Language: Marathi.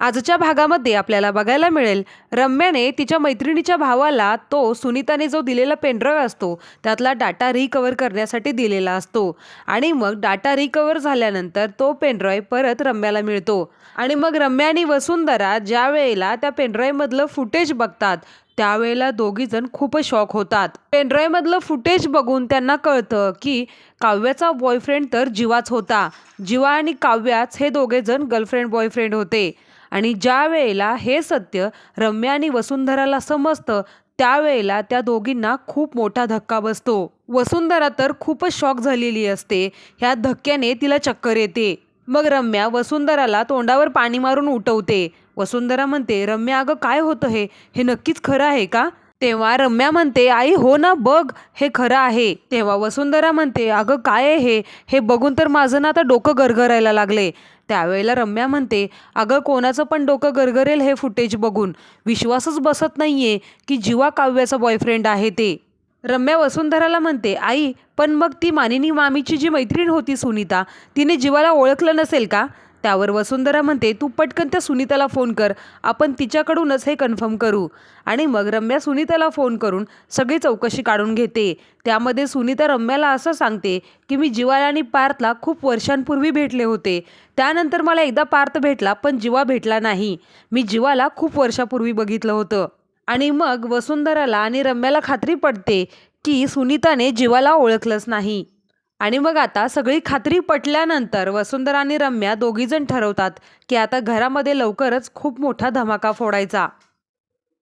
आजच्या भागामध्ये आपल्याला बघायला मिळेल रम्याने तिच्या मैत्रिणीच्या भावाला तो सुनीताने जो दिलेला पेनड्राईव्ह असतो त्यातला डाटा रिकवर करण्यासाठी दिलेला असतो. आणि मग डाटा रिकवर झाल्यानंतर तो पेनड्राईव्ह परत रम्याला मिळतो. आणि मग रम्या आणि वसुंधरा ज्या वेळेला त्या पेनड्राईव्हमधलं फुटेज बघतात त्यावेळेला दोघी जण खूपच शॉक होतात. पेनड्राईव्हमधलं फुटेज बघून त्यांना कळतं की काव्याचा बॉयफ्रेंड तर जीवाच होता. जीवा आणि काव्याच हे दोघे जण गर्लफ्रेंड बॉयफ्रेंड होते. आणि ज्या वेळेला हे सत्य रम्या आणि वसुंधराला समजतं त्यावेळेला त्या दोघींना खूप मोठा धक्का बसतो. वसुंधरा तर खूपच शॉक झालेली असते. ह्या धक्क्याने तिला चक्कर येते. मग रम्या वसुंधराला तोंडावर पाणी मारून उठवते. वसुंधरा म्हणते रम्या अगं काय होतं हे? हे नक्कीच खरं आहे का? तेव्हा रम्या म्हणते आई हो ना बघ हे खरं आहे. तेव्हा वसुंधरा म्हणते अगं काय हे? हे बघून तर माझं ना आता डोकं गरगरायला लागले. त्यावेळेला रम्या म्हणते अगं कोणाचं पण डोकं गरगरेल हे फुटेज बघून. विश्वासच बसत नाहीये की जीवा काव्याचा बॉयफ्रेंड आहे ते. रम्या वसुंधराला म्हणते आई पण मग ती मानिनी मामीची जी मैत्रीण होती सुनीता तिने जीवाला ओळखलं नसेल का? त्यावर वसुंधरा म्हणते तू पटकन त्या सुनीताला फोन कर आपण तिच्याकडूनच हे कन्फर्म करू. आणि मग रम्या सुनीताला फोन करून सगळी चौकशी काढून घेते. त्यामध्ये सुनीता रम्याला असं सांगते की मी जिवाला आणि पार्थला खूप वर्षांपूर्वी भेटले होते. त्यानंतर मला एकदा पार्थ भेटला पण जिवा भेटला नाही. मी जिवाला खूप वर्षापूर्वी बघितलं होतं. आणि मग वसुंधराला आणि रम्याला खात्री पडते की सुनीताने जीवाला ओळखलंच नाही. आणि मग आता सगळी खात्री पटल्यानंतर वसुंधरा आणि रम्या दोघीजण ठरवतात की आता घरामध्ये लवकरच खूप मोठा धमाका फोडायचा.